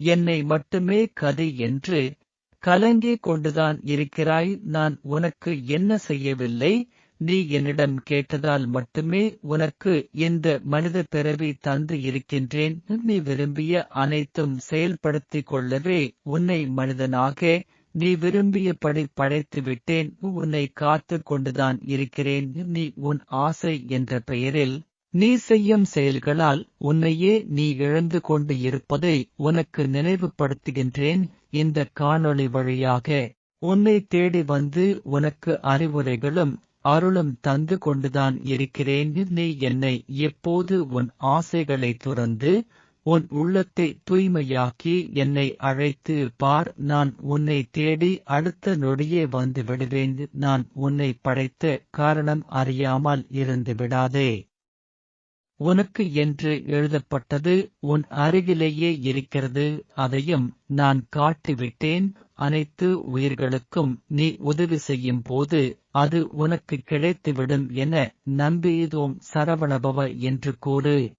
என்னை மட்டுமே கதி என்று கலங்கிக் கொண்டுதான் இருக்கிறாய் நான் உனக்கு என்ன செய்யவில்லை? நீ என்னிடம் கேட்டதால் மட்டுமே உனக்கு இந்த மனித பிறவி தந்து இருக்கின்றேன். நீ விரும்பிய அனைத்தும் செயல்படுத்திக் கொள்ளவே உன்னை மனிதனாக நீ விரும்பியபடி படைத்து விட்டேன். உன்னை காத்துக் கொண்டுதான் இருக்கிறேன். நீ உன் ஆசை என்ற பெயரில் நீ செய்யும் செயல்களால் உன்னையே நீ இழந்து கொண்டு இருப்பதை உனக்கு நினைவுபடுத்துகின்றேன். இந்த காணொளி வழியாக உன்னை தேடி வந்து உனக்கு அறிவுரைகளும் அருளும் தந்து கொண்டுதான் இருக்கிறேன். நீ என்னை எப்போது உன் ஆசைகளை துறந்து உன் உள்ளத்தை தூய்மையாக்கி என்னை அழைத்து பார். நான் உன்னை தேடி அடுத்த நொடியே வந்து விடுவேன். நான் உன்னை படைத்த காரணம் அறியாமல் இருந்து விடாதே. உனக்கு என்று எழுதப்பட்டது உன் அருகிலேயே இருக்கிறது அதையும் நான் காட்டிவிட்டேன். அனைத்து உயிர்களுக்கும் நீ உதவி செய்யும் போது அது உனக்கு கிடைத்துவிடும் என நம்பியதோம் சரவணபவ என்று கூறு.